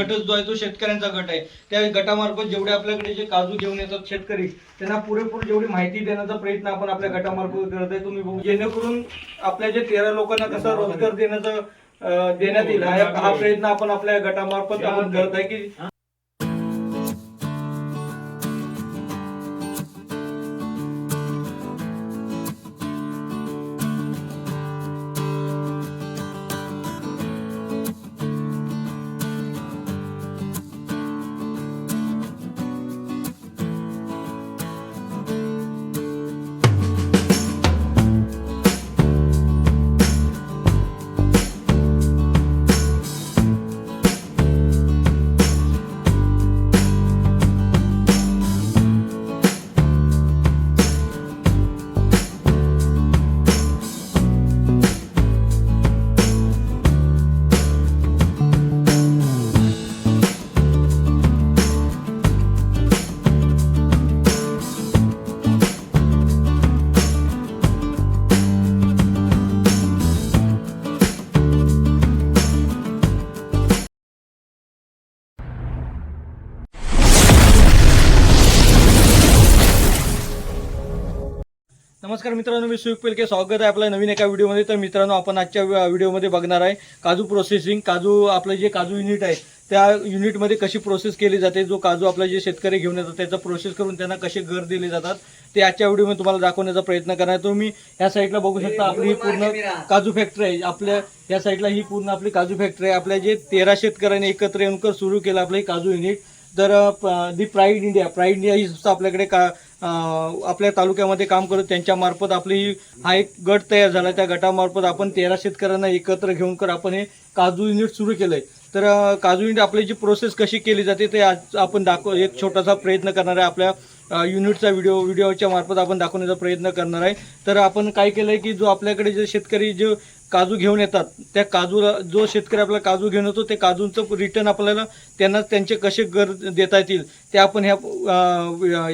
गटच जो आहे तो शेतकऱ्यांचा गट आहे. त्या गटामार्फत जेवढे आपल्याकडे जे काजू घेऊन येतात शेतकरी त्यांना पुरेपूर जेवढी माहिती देण्याचा प्रयत्न आपण आपल्या गटामार्फत करत आहे. तुम्ही बघू जेणेकरून आपल्या जे तेरा लोकांना कसा रोजगार देण्याचा देण्यात येईल हा प्रयत्न आपण आपल्या गटामार्फत आपण करत आहे की नमस्कार मित्रांनो मी सुयुक्त पेलके. स्वागत आहे आपल्या नवीन एका व्हिडिओमध्ये. तर मित्रांनो आपण आजच्या व्हि- व्हिडिओमध्ये बघणार आहे काजू प्रोसेसिंग काजू आपलं जे काजू युनिट आहे त्या युनिटमध्ये कशी प्रोसेस केली जाते जो काजू आपला जे शेतकरी घेऊन येतात त्याचा प्रोसेस करून त्यांना कसे घर दिले जातात ते आजच्या व्हिडिओमध्ये तुम्हाला दाखवण्याचा प्रयत्न करणार तुम्ही या साईडला बघू शकता आपली ही पूर्ण काजू फॅक्टरी आहे. आपल्या या साईडला ही पूर्ण आपली काजू फॅक्टरी आहे. आपल्या जे तेरा शेतकऱ्यांनी एकत्र येऊन सुरू केलं आपलं हे काजू युनिट तर the pride India pride India ही संस्था आपल्याकडे का आपल्या तालुक्यामध्ये काम करत त्यांच्या मार्फत आपली हा एक गट तयार झाला. त्या गटामार्फत आपण तेरा शेतकऱ्यांना एकत्र घेऊन कर आपण हे काजू युनिट सुरू केलंय. तर काजू युनिट आपली जी प्रोसेस कशी केली जाते ते आज आपण दाखव एक छोटासा प्रयत्न करणार आहे. आपल्या युनिटचा व्हिडिओ व्हिडिओच्या मार्फत आपण दाखवण्याचा प्रयत्न करणार आहे. तर आपण काय केलंय की जो आपल्याकडे जे शेतकरी जे काजू घेऊन येतात. त्या काजूला जो शेतकरी आपला काजू घेऊन येतो ते काजूंचं रिटर्न आपल्याला त्यांना त्यांचे कसे गर देता येतील ते आपण ह्या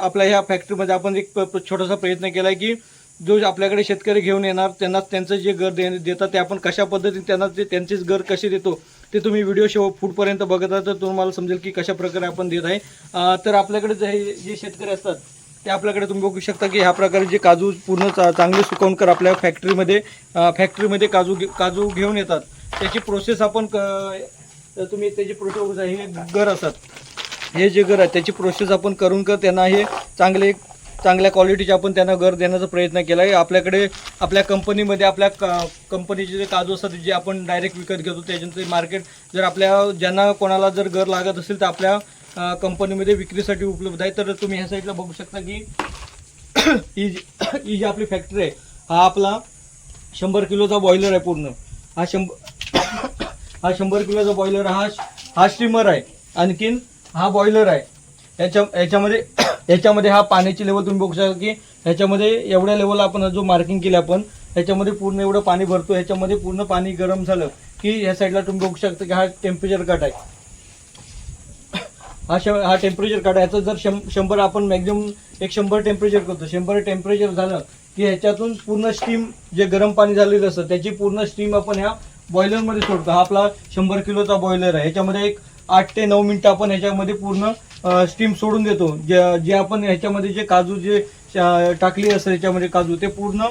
आपल्या ह्या फॅक्टरीमध्ये आपण एक प- छोटासा प्रयत्न केला आहे की जो आपल्याकडे शेतकरी घेऊन येणार त्यांना त्यांचं जे घर दे देतात ते आपण कशा पद्धतीने त्यांना ते त्यांचेच घर कसे देतो ते तुम्ही व्हिडिओ शो फूडपर्यंत बघत आहात तर तुम्हाला समजेल की कशा प्रकारे आपण देत आहे. तर आपल्याकडे जे हे जे शेतकरी असतात ते आपल्याकडे तुम्ही बघू शकता की ह्या प्रकारे जे काजू पूर्ण चा- चांगले सुकवून कर आपल्या फॅक्टरीमध्ये फॅक्टरीमध्ये काजू घे- काजू घेऊन येतात. त्याची प्रोसेस आपण क- तुम्ही त्याची प्रोसेस हे घर असतात. हे जे घर आहे त्याची प्रोसेस आपण करून कर त्यांना हे चांगले चांगल्या क्वालिटीचे आपण त्यांना घर देण्याचा प्रयत्न केला आहे. आपल्याकडे आपल्या कंपनीमध्ये आपल्या क- कंपनीचे जे काजू असतात जे आपण डायरेक्ट विकत घेतो त्याच्यानंतर मार्केट जर आपल्या ज्यांना कोणाला जर घर लागत असेल तर आपल्या कंपनीमध्ये विक्रीसाठी उपलब्ध आहे. तर तुम्ही ह्या साईडला बघू शकता की ही जी ही जी आपली फॅक्टरी आहे हा आपला शंभर किलोचा बॉयलर आहे पूर्ण. हा शंभर हा शंभर किलोचा बॉयलर हा हा स्टीमर आहे. आणखीन हा बॉयलर आहे. याच्या याच्यामध्ये याच्यामध्ये हा पाण्याची लेवल तुम्ही बघू शकता की ह्याच्यामध्ये एवढ्या लेवल आपण जो मार्किंग केलं आपण ह्याच्यामध्ये पूर्ण एवढं पाणी भरतो. ह्याच्यामध्ये पूर्ण पाणी गरम झालं की ह्या साईडला तुम्ही बघू शकता की हा टेम्परेचर कट आहे. हा श हा टेम्परेचर काढायचं जर शं शंभर आपण मॅक्झिमम एक शंभर टेम्परेचर करतो. शंभर टेम्परेचर झालं की ह्याच्यातून पूर्ण स्टीम जे गरम पाणी झालेलं असतं त्याची पूर्ण स्टीम आपण ह्या बॉयलरमध्ये सोडतो. हा आपला शंभर किलोचा बॉयलर आहे. ह्याच्यामध्ये एक आठ ते नऊ मिनटं आपण ह्याच्यामध्ये पूर्ण स्टीम सोडून देतो. जे जे आपण ह्याच्यामध्ये जे काजू जे टाकली असतं त्याच्यामध्ये काजू. ते पूर्ण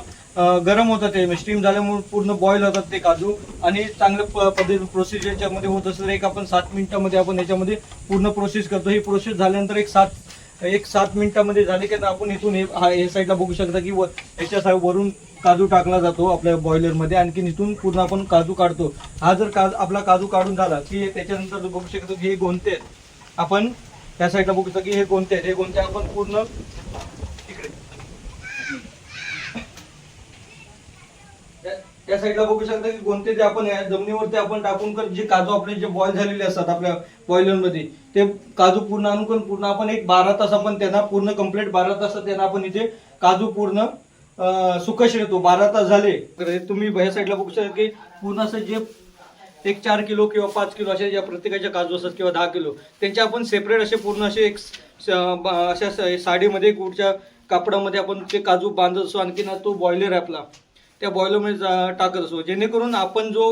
गरम होतात ते. म्हणजे स्टीम झाल्यामुळे पूर्ण बॉईल होतात ते काजू. आणि चांगल्या प- पद्धती प्रोसेस याच्यामध्ये होत असतं एक आपण सात मिनिटामध्ये आपण याच्यामध्ये पूर्ण प्रोसेस करतो. ही प्रोसेस झाल्यानंतर एक सात एक सात मिनिटामध्ये झाली की आपण इथून हे हा हे साईडला बघू शकता की व- याच्या वरून काजू टाकला जातो आपल्या बॉयलरमध्ये आणखी इथून पूर्ण आपण काजू काढतो. हा जर काज आपला काजू काढून झाला की त्याच्यानंतर बघू शकतो की हे गोंते आपण त्या साईडला बघू शकतो की हे गोंते आहेत हे गोंते आपण पूर्ण त्या- साईडला बघू शकता की कोणते ते आपण या जमिनीवरती आपण टाकून कर जे काजू आपले जे बॉईल झालेले असतात आपल्या बॉयलरमध्ये ते काजू पूर्ण आणून करून पूर्ण आपण एक बारा तास आपण त्यांना पूर्ण कंप्लीट बारा तास त्यांना आपण इथे काजू पूर्ण सुकश येतो बारा तास झाले तर तुम्ही ह्या साईडला बघू शकता की पूर्ण असं जे एक चार किलो किंवा पाच किलो असे ज्या प्रत्येकाच्या काजू असतात किंवा दहा किलो त्यांचे आपण सेपरेट असे पूर्ण असे एक स- ब- अशा स- साडीमध्ये कुठच्या कापडामध्ये आपण ते काजू बांधत असतो. आणखी तो बॉयलर आहे आपला. त्या बॉयलरमध्ये जा- टाकत असतो जेणेकरून आपण जो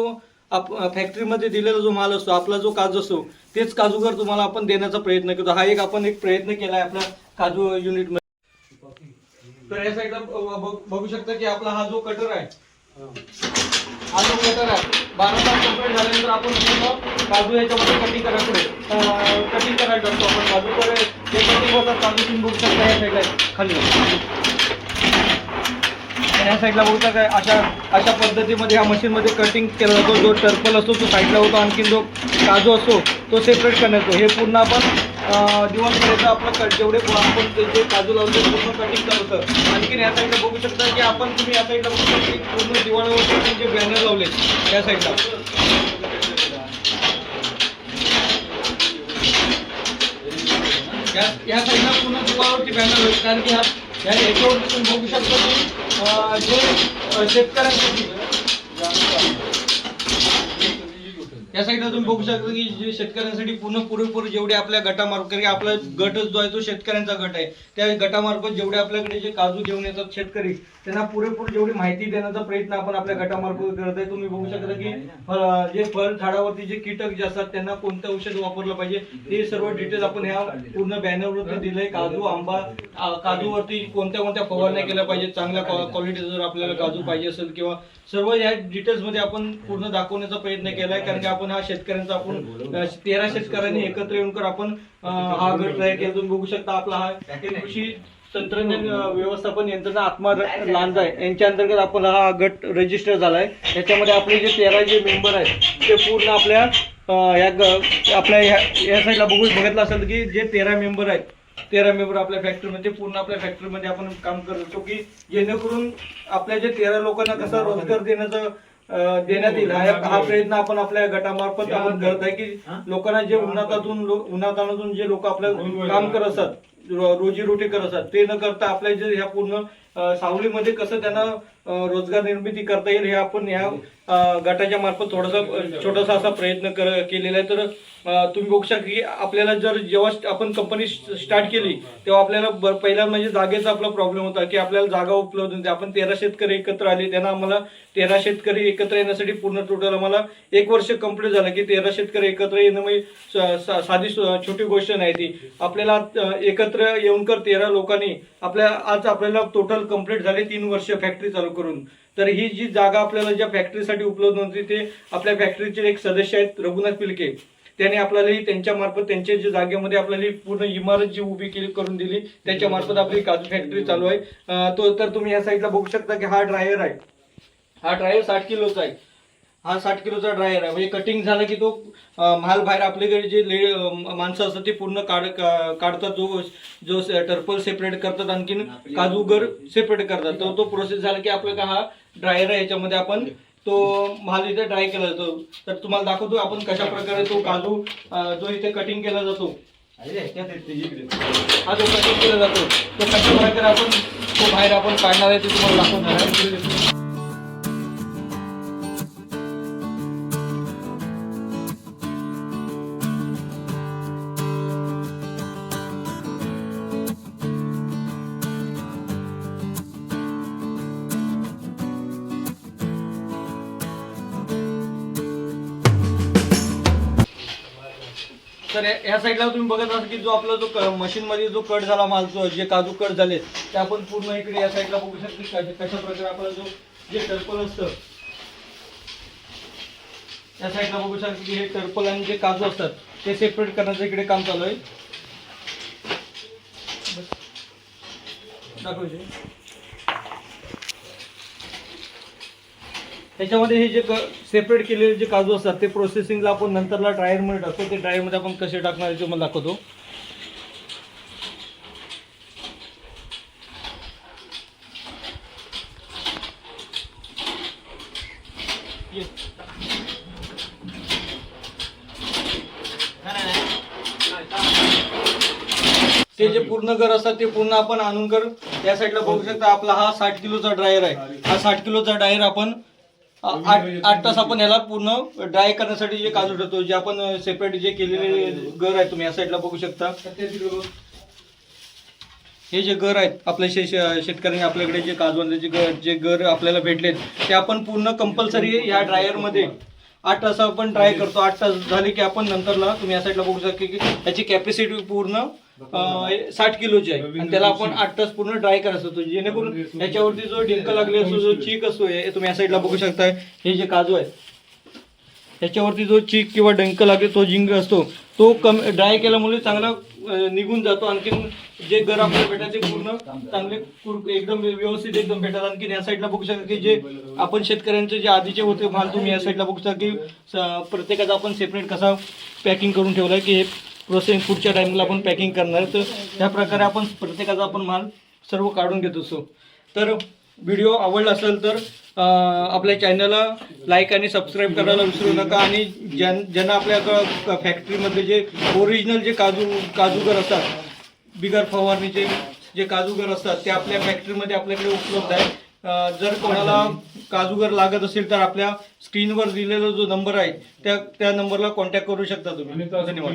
आप फॅक्टरीमध्ये दिलेला जो माल असतो आपला जो काजू असतो तेच काजूगर तुम्हाला आपण देण्याचा प्रयत्न करतो. हा एक आपण एक प्रयत्न केला आहे आपल्या काजू युनिटमध्ये तर या साईडला बघू शकता की आपला हा जो कटर आहे हा जो कटर आहे बारा तास कंप्लीट झाल्यानंतर आपण काजू याच्यामध्ये कटिंग करायचं कटिंग करायला टाकतो आपण. काजू तर ते कटिंग होतात काजू तुम्ही बघू शकता या साईडला खाली. आणि या साईडला बघू शकता अशा अशा पद्धतीमध्ये ह्या मशीनमध्ये कटिंग केला जातो जो टर्पल असतो तो साईडला होतो. आणखीन जो काजू असतो तो सेपरेट करण्यात येतो. हे पूर्ण आपण दिवाळीपर्यंत आपलं कट जेवढे आपण ते जे काजू लावले ते पूर्ण कटिंग करत आणखीन या साईडला बघू शकता की आपण तुम्ही या साईडला बघू शकता की पूर्ण दिवाळीवरती जे बॅनर लावले या साईडला. या या साईडला पूर्ण दिवाळीवरती बॅनर होईल कारण की हा या याच्यावरती बघू शकतो की जे शेतकऱ्यांसाठी या साईडला तुम्ही बघू शकता की जे शेतकऱ्यांसाठी पूर्ण पुरेपूर जेवढे आपल्या गटामार्फत कारण आपला गट जो आहे तो शेतकऱ्यांचा गट आहे. त्या गटामार्फत जेवढे आपल्याकडे जे काजू घेऊन येतात शेतकरी त्यांना पुरेपूर जेवढी माहिती देण्याचा प्रयत्न आपण आपल्या गटामार्फत करत आहे. तुम्ही बघू शकता की जे फळ झाडावरती जे कीटक जे असतात त्यांना कोणतं औषध वापरलं पाहिजे ते सर्व डिटेल्स आपण ह्या पूर्ण बॅनरवरती दिलंय. काजू आंबा काजूवरती कोणत्या कोणत्या फवारण्या केल्या पाहिजे चांगल्या क्वालिटीचा जर आपल्याला काजू पाहिजे असेल किंवा सर्व या डिटेल्समध्ये आपण पूर्ण दाखवण्याचा प्रयत्न केलाय कारण की आपण हा शेतकऱ्यांचा आपण अ, तेरा शेतकऱ्यांनी एकत्र येऊन कर आपण अ, हा गट तयार केला. तुम्ही बघू शकता आपला हा कृषी तंत्रज्ञान अ, व्यवस्थापन यंत्रणा आत्मा र- लांजा आहे. यांच्या अंतर्गत आपण हा गट रजिस्टर झालाय. याच्यामध्ये आपले जे तेरा जे मेंबर आहेत ते पूर्ण आपल्या अ, या ग- आपल्या ह्या- या साईडला बघू बघितलं असेल की जे तेरा मेंबर आहेत तेरा मेंबर आपल्या फॅक्टरीमध्ये पूर्ण आपल्या फॅक्टरीमध्ये आपण काम करत असतो की जेणेकरून आपल्या जे तेरा लोकांना कसा रोजगार देण्याचा देण्यात येईल हा हा प्रयत्न आपण आपल्या गटामार्फत आपण करत आहे की लोकांना जे उन्हातातून लो- उन्हातानातून जे लोक आपलं काम करत असतात रोजीरोटी करत असतात ते न करता आपल्या जे ह्या पूर्ण सावलीमध्ये कसं त्यांना रोजगार निर्मिती करता येईल हे आपण ह्या गटाच्या मार्फत थोडासा छोटासा असा प्रयत्न कर केलेला आहे. तर तुम्ही बघू शकता की आपल्याला जर जेव्हा आपण कंपनी स्टार्ट केली तेव्हा आपल्याला ब- पहिला म्हणजे जागेचा आपला प्रॉब्लेम होता की आपल्याला जागा उपलब्ध नव्हती. आपण तेरा शेतकरी एकत्र आले त्यांना आम्हाला तेरा शेतकरी एकत्र येण्यासाठी पूर्ण टोटल आम्हाला एक वर्ष कंप्लीट झालं की तेरा शेतकरी एकत्र येणं म्हणजे साधी छोटी गोष्ट नाही ती. आपल्याला एकत्र येऊन कर तेरा लोकांनी आपल्या आज आपल्याला टोटल कंप्लीट झाले तीन वर्ष फॅक्टरी चालू करून. तर ही जी जागा आपल्याला ज्या फॅक्टरीसाठी उपलब्ध होती ते आपल्या फॅक्टरीचे एक सदस्य आहेत रघुनाथ पिलके. त्याने आपल्याला ही त्यांच्या मार्फत त्यांच्या जे जागेमध्ये आपल्याला पूर्ण इमारत जी उभी केली करून दिली त्याच्या मार्फत आपली काजू फॅक्टरी चालू आहे. तो तर तुम्ही या साईडला बघू शकता की हा ड्रायर आहे. हा ड्रायर साठ किलोचा आहे. हा साठ किलोचा ड्रायर आहे. म्हणजे कटिंग झालं की तो माल बाहेर आपल्याकडे जे ले माणसं असतात ते पूर्ण काढ का- काढतात जो जो टर्पल सेपरेट करतात आणखीन काजूगर सेपरेट करतात. तर तो प्रोसेस झाला की आपल्याला हा ड्रायर आहे याच्यामध्ये आपण तो माल इथे ड्राय केला जातो. तर तुम्हाला दाखवतो आपण कशा प्रकारे तो काजू जो इथे कटिंग केला जातो. हा जो कटिंग केला जातो तो कशा प्रकारे आपण तो बाहेर आपण काढणार आहे ते तुम्हाला दाखवणार आहे. तर या- साईडला तुम्ही बघत असाल की जो आपला जो मशीन मध्ये जो कट झाला माल जो जे काजू कट झाले ते आपण पूर्ण इकडे या साईडला बघू शकतो कशा प्रकारे आपला जो जे टर्पल असतं या साईडला बघू शकतो की हे टर्पल आणि जे काजू असतात ते सेपरेट करण्याचं इकडे काम चालू आहे. दाखवू त्याच्यामध्ये हे जे सेपरेट केलेले जे काजू असतात ते प्रोसेसिंगला आपण नंतरला ड्रायरमध्ये टाकतो. ते ड्रायरमध्ये आपण कसे टाकणार आहे ते मला दाखवतो. ते जे पूर्ण घर असतात ते पूर्ण आपण आणून कर. त्या साईडला बघू शकता आपला हा साठ किलोचा ड्रायर आहे. हा साठ किलोचा ड्रायर आपण आठ आठ तास आपण याला पूर्ण ड्राय करण्यासाठी जे काजू ठेवतो जे आपण सेपरेट जे केलेले घर आहे तुम्ही या साईडला बघू शकता. हे जे घर आहेत आपल्या शे शेतकऱ्यांनी आपल्याकडे जे काजवांचे जे घर जे घर आपल्याला भेटलेत ते आपण पूर्ण कंपल्सरी या ड्रायरमध्ये आठ तास आपण ट्राय करतो. आठ तास झाले की आपण नंतरला तुम्ही या साईडला बघू शकता की याची कॅपॅसिटी पूर्ण साठ किलोची आहे. आणि त्याला आपण आठ तास पूर्ण ड्राय करायचं होतो. जेणेकरून याच्यावरती जो डिंक लागले असतो जो चीक असतो तुम्ही या साईडला बघू शकताय. हे जे काजू आहे त्याच्यावरती जो चीक किंवा डंक लागले तो जिंक असतो तो कम ड्राय केल्यामुळे चांगला निघून जातो. आणखीन जे गर आपल्याला भेटायचे ते पूर्ण चांगले एकदम व्यवस्थित एकदम भेटतात आणखीन या साईडला बघू शकता की जे आपण शेतकऱ्यांचे जे आधीचे होते माल तुम्ही या साईडला बघू शकता की प्रत्येकाचा आपण सेपरेट कसा पॅकिंग करून ठेवला की हे प्रोसेस पुढच्या टाइमला आपण पॅकिंग करणार. तर त्या प्रकारे आपण प्रत्येकाचा आपण माल सर्व काढून घेत असतो तर व्हिडिओ आवडला असेल तर आपल्या चॅनलला लाईक आणि सबस्क्राईब करायला विसरू नका. आणि ज्यां ज्यांना आपल्या फॅक्टरीमधले जे ओरिजिनल जे काजू काजूगर असतात बिगर फवारणीचे जे काजूगर असतात ते आपल्या फॅक्टरीमध्ये आपल्याकडे उपलब्ध आहे जर कोणाला काजूगर लागत असेल तर आपल्या स्क्रीनवर दिलेला जो नंबर आहे त्या त्या नंबरला कॉन्टॅक्ट करू शकता तुम्ही. धन्यवाद.